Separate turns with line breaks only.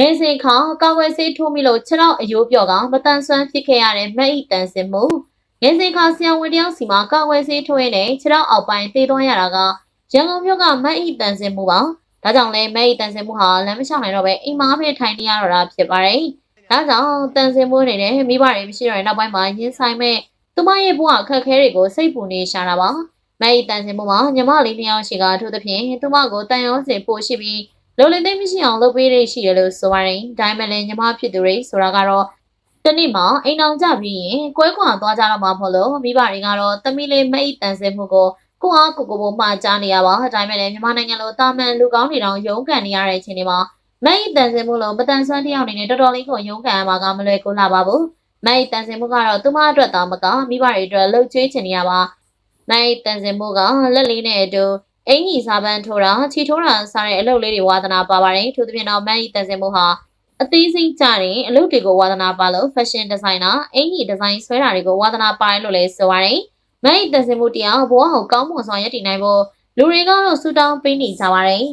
ငယ်စဉ်ခါကာကွယ်ဆေးထိုးမိလို့ခြေထောက်အယိုးပြော့ကမတန်ဆွမ်းဖြစ်ခဲ့ရတဲ့မက်ဤတန်စင်မှုငယ်စဉ်ခါဆရာဝန်တယောက်စီမှာကာကွယ်ဆေးထိုးရင်းနဲ့ခြေထောက်အောက်ပိုင်းသေသွားရတာကရန်ကုန်မြို့ကမက်ဤတန်စင်မှုပါဒါကြောင့်လဲမက်ဤတန်စင်မှုဟာလမ်းမလျှောက်နိုင်တော့ပဲအိမ်မှာပဲထိုင်နေရတော့တာဖြစ်ပါတယ်ဒါကြောင့်တန်စင်မှုအနေနဲ့မိဘတွေမရှိတော့တဲ့နောက်ပိုင်းမှာရင်ဆိုင်မဲ့သူမရဲ့ဘဝအခက်အခဲတွေကိုစိတ်ပူနေရှာတာပါမက်ဤတန်စင်မှုမှာညီမလေးနှစ်ယောက်ရှိကထို့သဖြင့်သူမကိုတန်ရောစင်ပို့ရှိပြီး လိုလင်သိမ်းမရှိအောင်လုပ်ပေးရရှိရလို့ဆိုပါတယ်။ဒါပေမဲ့လည်းညီမဖြစ်သူတွေဆိုတာကတော့တနေ့မှအိမ်အောင်ကြပြီးရင်ကွဲခွာသွားကြတော့မှာမဟုတ်လို့မိဘတွေကတော့တမီလေးမိတ်တန်စင်မှုကိုကိုအားကိုကိုပေါ်မှာကြားနေရပါ။ဒါပေမဲ့လည်းမြန်မာနိုင်ငံလိုတာမန်လူကောင်းတွေတောင်ရုန်းကန်နေရတဲ့အချိန်တွေမှာမိတ်တန်စင်မှုလို့မတန်ဆွမ်းတယောက်အနေနဲ့တော်တော်လေးကိုရုန်းကန်ရမှာကမလွယ်ကူလာပါဘူး။မိတ်တန်စင်မှုကတော့သူမအတွက်တောင်မကမိဘတွေအတွက်လှုပ်ချွေးချင်နေရပါ။မိတ်တန်စင်မှုကလက်လေးနဲ့အတူ အင်ကြီးစားပန်းထိုးတာချီထိုးတာစားတဲ့အလုပ်လေးတွေဝါသနာပါပါတယ်ထို့သဖြင့်တော့မန်ဤတန်စင်မှုဟာအသေးစိတ်ကြတဲ့အလုပ်တွေကိုဝါသနာပါလို့ fashion designer အင်ကြီးဒီဇိုင်းဆွဲတာတွေကိုဝါသနာပါတယ်လို့လည်းဆိုပါတယ်မန်ဤတန်စင်မှုတရားဘဝကိုကောင်းမွန်စွာရည်တည်နိုင်ဖို့လူတွေကတော့စူတောင်းပေးနေကြပါတယ်